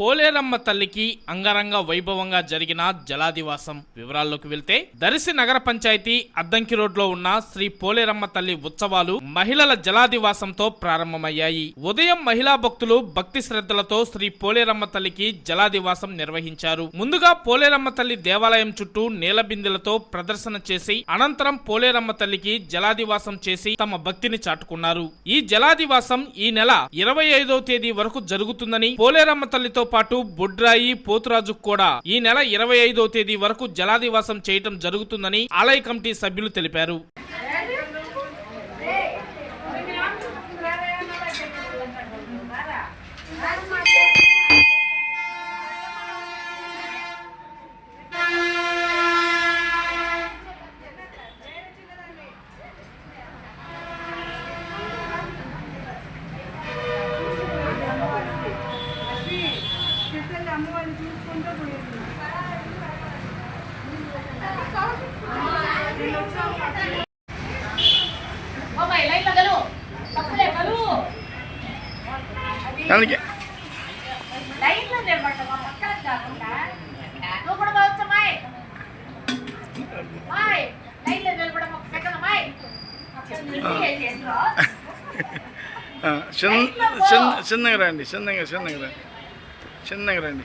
పోలేరమ్మ తల్లికి అంగరంగ వైభవంగా జరిగిన జలాదివాసం వివరాల్లోకి వెళ్తే దరిసి నగర పంచాయతీ అద్దంకి రోడ్లో ఉన్న శ్రీ పోలేరమ్మ తల్లి ఉత్సవాలు మహిళల జలాదివాసంతో ప్రారంభమయ్యాయి. ఉదయం మహిళా భక్తులు భక్తి శ్రద్ధలతో శ్రీ పోలేరమ్మ తల్లికి జలాదివాసం నిర్వహించారు. ముందుగా పోలేరమ్మ తల్లి దేవాలయం చుట్టూ నీల బిందెలతో ప్రదర్శన చేసి అనంతరం పోలేరమ్మ తల్లికి జలాదివాసం చేసి తమ భక్తిని చాటుకున్నారు. ఈ జలాదివాసం ఈ నెల ఇరవై ఐదో తేదీ వరకు జరుగుతుందని పోలేరమ్మ తల్లితో పాటు బొడ్రాయి పోతురాజు కూడా ఈ నెల ఇరవై ఐదో తేదీ వరకు జలాదివాసం చేయటం జరుగుతుందని ఆలయ కమిటీ సభ్యులు తెలిపారు. చేస్తున్నావు చిన్న చిన్న చిన్నగా రండి. చిన్నగా చిన్నగా రండి. చిన్నగా రండి.